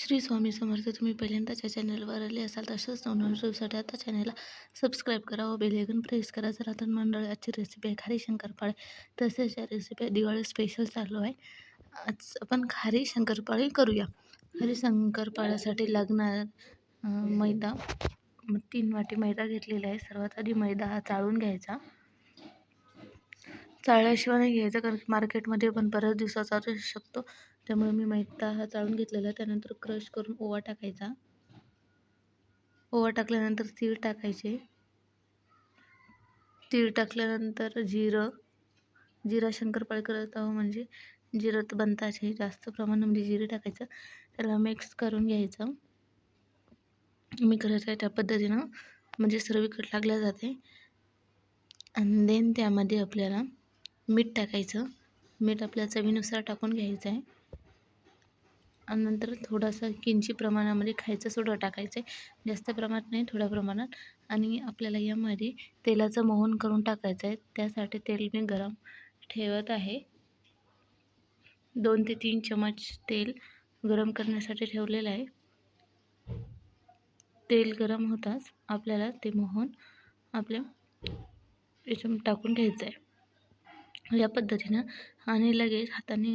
श्री स्वामी समर्थ. तुम्ही पहिल्यांदाच या चॅनलवर आले असाल तसंच अशाच आता चॅनलला सबस्क्राईब करा व बेलेगन प्रेस करा. जर आता मंडळ आजची रेसिपी आहे खारी शंकरपाळे तसेच या रेसिपी दिवाळी स्पेशल चालू आहे. आज आपण खारी शंकरपाळे करूया. खारी शंकरपाळ्यासाठी लागणार मैदा. तीन वाटी मैदा घेतलेला आहे. सर्वात आधी मैदा हा चाळून घ्यायचा. चाळल्याशिवाय नाही घ्यायचा कारण की मार्केटमध्ये पण बऱ्याच दिवसाचा असू शकतो त्यामुळे मी मैदा हा चाळून घेतलेला त्यानंतर क्रश करून ओवा टाकायचा. ओवा टाकल्यानंतर तीळ टाकायचे. तीळ टाकल्यानंतर जिरं. जिरा शंकरपाळी करत आहो म्हणजे जिरं तर बनताचे जास्त प्रमाणामध्ये म्हणजे जिरे टाकायचं. त्याला मिक्स करून घ्यायचं. मी करत आहे त्या पद्धतीनं म्हणजे सर्वीकडे लागल्या जाते. आणि देन त्यामध्ये आपल्याला मीठ टाकायचं. मीठ आपल्या चवीनुसार टाकून घ्यायचं आहे. आणि नंतर थोडासा किंची प्रमाणामध्ये खायचं सोडा टाकायचं आहे. जास्त प्रमाणात नाही थोड्या प्रमाणात. आणि आपल्याला यामध्ये तेलाचं मोहन करून टाकायचं आहे. त्यासाठी तेल मी गरम ठेवत आहे. दोन ते तीन चमच तेल गरम करण्यासाठी ठेवलेलं आहे. तेल गरम होताच आपल्याला ते मोहन आपल्या याच्यात टाकून घ्यायचं आहे. या पद्धतीनं आणि लगेच हाताने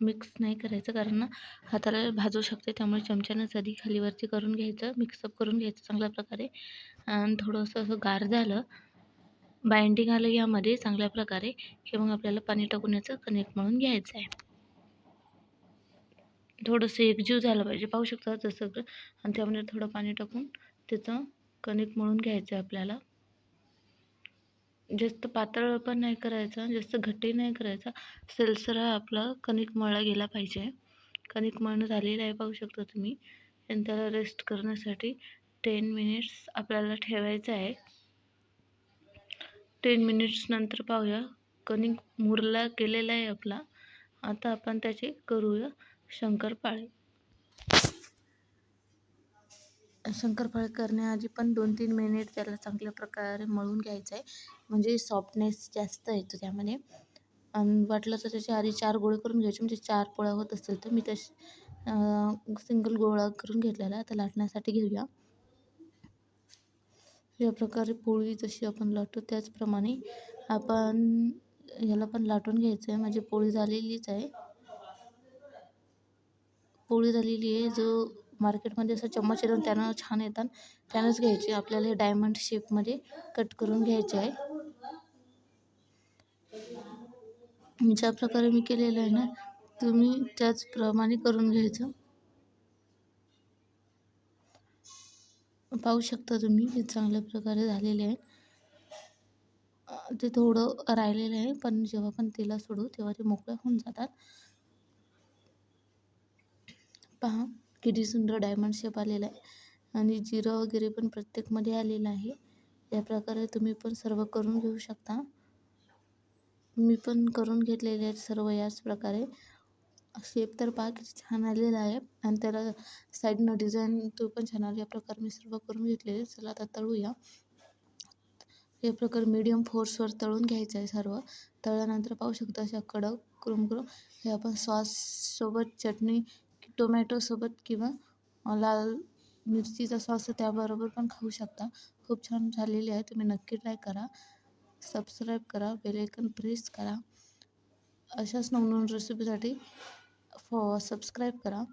मिक्स नाही करायचं कारण हाताला भाजू शकते. त्यामुळे चमच्यानं आधी खालीवरती करून घ्यायचं मिक्सअप करून घ्यायचं चांगल्या प्रकारे. आणि थोडंसं असं गार झालं बाइंडिंग आलं यामध्ये चांगल्या प्रकारे हे मग आपल्याला पाणी टाकून याचं कनेक्ट म्हणून घ्यायचं आहे. थोडंसं एकजीव झालं पाहिजे पाहू शकता जसं आणि त्यामध्ये थोडं पाणी टाकून त्याचं कणिक मळून घ्यायचं आहे आपल्याला. जास्त पातळ पण नाही करायचा जास्त घट्टही नाही करायचा. सलसर हा आपला कणिक मळला गेला पाहिजे. कणिक मळणं झालेलं आहे पाहू शकता तुम्ही. आणि त्याला रेस्ट करण्यासाठी टेन मिनिट्स आपल्याला ठेवायचं आहे. टेन मिनिट्स नंतर पाहूया. कणिक मुरला गेलेला आहे आपला. आता आपण त्याचे करूया शंकरपाळे. शंकरपाळे करण्याआधी पण दोन तीन मिनिट त्याला चांगल्या प्रकारे मळून घ्यायचं आहे म्हणजे सॉफ्टनेस जास्त येतो त्यामध्ये. आणि वाटलं तर त्याच्या आधी चार गोळे करून घ्यायचे. म्हणजे चार पोळ्या होत असतील तर मी तशी सिंगल गोळा करून घेतलेला. आता लाटण्यासाठी घेऊया. या प्रकारे पोळी जशी आपण लाटतो त्याचप्रमाणे आपण याला पण लाटून घ्यायचं आहे म्हणजे पोळी झालेलीच आहे. पोळी झालेली आहे. जो मार्केटमध्ये असं चम्मच येतात त्यानं छान येतात त्यानंच घ्यायचे. आपल्याला हे डायमंड शेपमध्ये कट करून घ्यायचे आहे. ज्या प्रकारे मी केलेलं आहे ना तुम्ही त्याचप्रमाणे करून घ्यायचं. पाहू शकता तुम्ही हे चांगल्या प्रकारे झालेले आहे. ते थोडं राहिलेलं आहे पण जेव्हा पण तेला सोडू तेव्हा ते मोकळ्या होऊन जातात. पहा. किती सुंदर डायमंड शेप आलेला आहे. आणि जिरं वगैरे पण प्रत्येकमध्ये आलेलं आहे. या प्रकारे तुम्ही पण सर्व करून घेऊ शकता. मी पण करून घेतलेले आहेत सर्व याच प्रकारे. शेप तर पहा किती छान आलेला आहे. आणि त्याला साईडनं डिझाईन तो पण छान आला. या प्रकारे मी सर्व करून घेतलेले चला आता तळूया. या प्रकारे मीडियम फोर्सवर तळून घ्यायचं आहे सर्व. तळल्यानंतर पाहू शकता अशा कडक क्रुम करून हे आपण सॉससोबत चटणी टोमॅटोसोबत अ, लाल मिरचीचा सॉस त्याबरोबर पण खाऊ शकता. खूप छान झालेली आहे. तुम्ही नक्की ट्राई करा. सब्सक्राइब करा. बेलायकन प्रेस करा. अशाच नवनवीन रेसिपी फॉ सबस्क्राईब करा.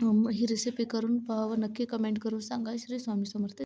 हि ही रेसिपी करूँ पहा नक्की कमेंट करूँ सांगा. श्री स्वामी समर्थ.